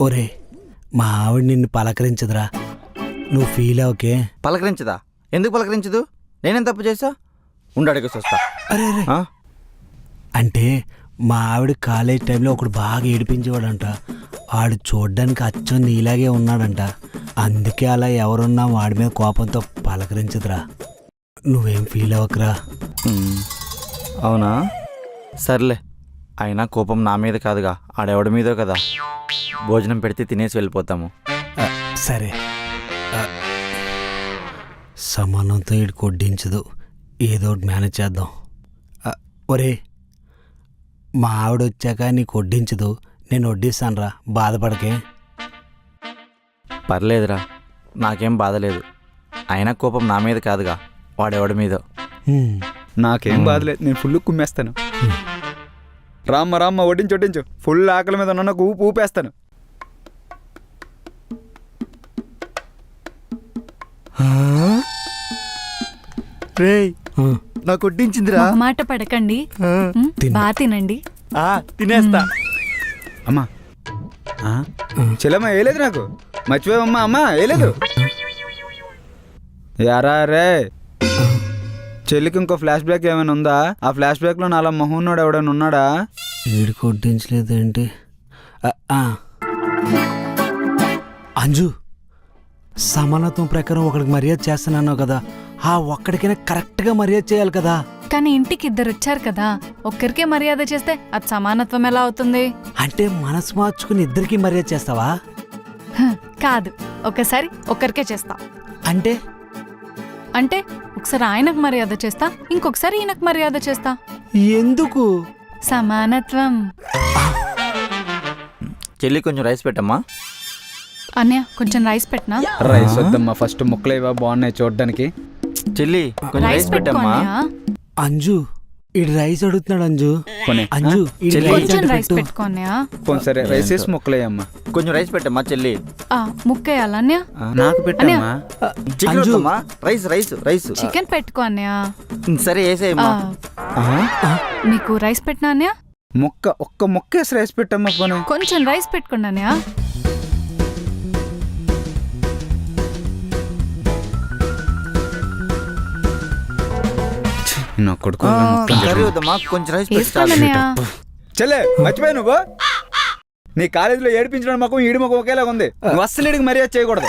ఒరే మా ఆవిడ నిన్ను పలకరించదురా. నువ్వు ఫీల్ అవకే పలకరించదా? ఎందుకు పలకరించదు? నేనేం తప్పు చేసా ఉండు అడిగేసి వస్తా. అరే అరే? అంటే మా ఆవిడ కాలేజ్ టైంలో ఒకడు బాగా ఏడిపించేవాడంట. వాడు చూడ్డానికి అచ్చం నీలాగే ఉన్నాడంట. అందుకే అలా ఎవరున్నా వాడి మీద కోపంతో పలకరించదురా. నువ్వేం ఫీల్ అవ్వకరా? అవునా? సర్లే. అయినా కోపం నా మీద కాదుగా ఆడెవడి మీదో కదా. భోజనం పెడితే తినేసి వెళ్ళిపోతాము. సరే. సమానంతో ఇటు కొడ్డించదు ఏదో ఒకటి మేనేజ్ చేద్దాం. ఒరే మా ఆవిడ వచ్చాక నీకు వడ్డించదు నేను వడ్డిస్తానురా బాధపడకే. పర్లేదురా నాకేం బాధలేదు అయినా కోపం నా మీద కాదుగా వాడెవడి మీదో. నాకేం బాధలేదు నేను ఫుల్ కుమ్మేస్తాను. రామ్మ రామ్మ వడ్డించు వడ్డించు. ఫుల్ ఆకలి మీద ఉన్న నాకు ఊపు ఊపేస్తాను. రే నాకు వడ్డించిందిరా. మాట పడకండి. బాగా తినండి. తినేస్తా. అమ్మా? చెల్లమ్మ వేయలేదు నాకు? మర్చిపోయావమ్మా అమ్మా వేయలేదు యారా రే. చెల్లికి ఇంకో ఫ్లాష్ బ్యాక్ ఏమైనా ఉందా? ఆ ఫ్లాష్ బ్యాక్లో నాలా మహోన్నోడు ఎవడైనా ఉన్నాడా? వీడికి వడ్డించలేదేంటి ఆ, ఆ. అంజు సమానత్వం ప్రకారం ఒకడికి మర్యాద చేస్తున్నాను కదా. ఆ ఒక్కడికైనా కరెక్ట్గా మర్యాద చేయాలి కదా. కానీ ఇంటికి ఇద్దరు వచ్చారు కదా. ఒక్కరికే మర్యాద చేస్తే అది సమానత్వం ఎలా అవుతుంది? అంటే మనసు మార్చుకుని ఇద్దరికి మర్యాద చేస్తావా? హ, కాదు. ఒకసారి ఒక్కరికే చేస్తా. అంటే? అంటే ఒకసారి ఆయనకు మర్యాద చేస్తా ఇంకొకసారి ఈయనకు మర్యాద చేస్తా. ఎందుకు? సమానత్వం. చెల్లి కొంచెం రైస్ పెట్టమ్మా. అన్నయ్య కొంచెం రైస్ పెట్టనా? రైస్ వద్దమ్మా ఫస్ట్ ముక్కలు ఇవా బాగున్నాయి చూడడానికి. చెల్లి కొంచెం రైస్ పెట్టమ్మా. అన్నయ్య. అంజు ఇడు రైస్ అడుగుతున్నాడు అంజు. కొనే అంజు ఈడు చెల్లి. రైస్ కొంచెం అంటే రైస్ పెట్టు. పోనీ సరే రైస్ వేసి ముక్కలు వేయమ్మా కొంచెం రైస్ పెట్టమ్మా చెల్లి. ఆ, ముక్కేయాలా అన్నయ్య? నాకు పెట్టమ్మా. చికెన్ అంజు. వద్దమ్మా. Rice rice rice. చికెన్ పెట్టుకో అన్నయ్య. సరే ఆ, వేసేయమ్మా మీకు రైస్ పెట్టినా అన్నయ్య? ముక్క ఒక్క ముక్క వేసి రైస్ పెట్టమ్మా పోనీ. కొంచెం రైస్ పెట్టుకోండి నా కొడుకు కర్రీ వద్దమ్మా కొంచెం రైస్ పెట్టాలి చెల్లె మర్చిపోయా నువ్వు? నీ కాలేజీలో ఏడిపించడం మాకు ఈడి మాకు ఒకేలాగా ఉంది. ఈడికి మర్యాద చేయకూడదు.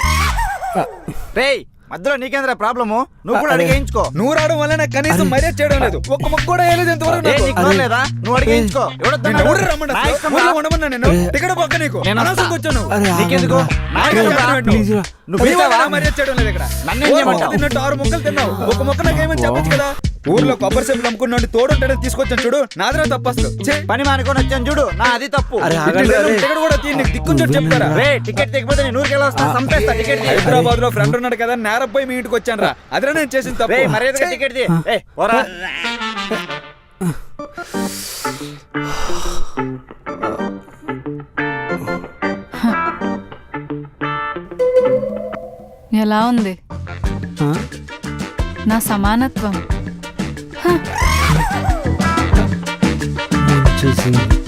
రేయ్ మధ్యలో నీకేంద్రా ప్రాబ్లము? నువ్వు కూడా అడిగి వేయించుకో. నువ్వు రావడం వల్ల నాకు కనీసం మర్యాద చేయడం లేదు. ఒక్క ముక్క కూడా వేయలేదు నోరు లేదా? నువ్వు అడిగి వేయించుకో. నిన్ను ఎవడొద్దన్నాడు? ఊరు రమ్మన్నా నా ఇష్టం ఊర్లో రా. ఉండమన్నా నేను టికెట్ పక్క నీకు. నేను అనవసరంగా వచ్చావు నువ్వు. అరే, నీకెందుకు? నువ్వు మర్యాద చేయడం లేదు ఇక్కడ. నన్నేం తిన్నట్టు ఆరు ముక్కలు తిన్నావు. ఒక ముక్క నాకేమని చెప్పొచ్చు కదా? ఊర్లో కొబ్బరి సేపులు అమ్ముకున్నాడు తోడుంటాడని తీసుకొచ్చాను చూడు. నాదరా తప్పstu పని మానుకొని వచ్చాను చూడు. నా అది తప్పు. టికెట్ కూడా తీయండి నీకు దిక్కుంచోటి చెప్తారా? రే టికెట్ తెగిపోతే నేను ఊరికి వస్తా? సంపేస్తా టికెట్. హైదరాబాద్లో ఫ్రెండ్ ఉన్నాడు కదా నేరపోయి మీ ఇంటికి వచ్చాను రా అదిరా నేను చేసిన తప్పు. మర్యాదగా టికెట్ తీ. ఓరా ఎలా ఉంది? నా సమానత్వం. వచ్చేసింది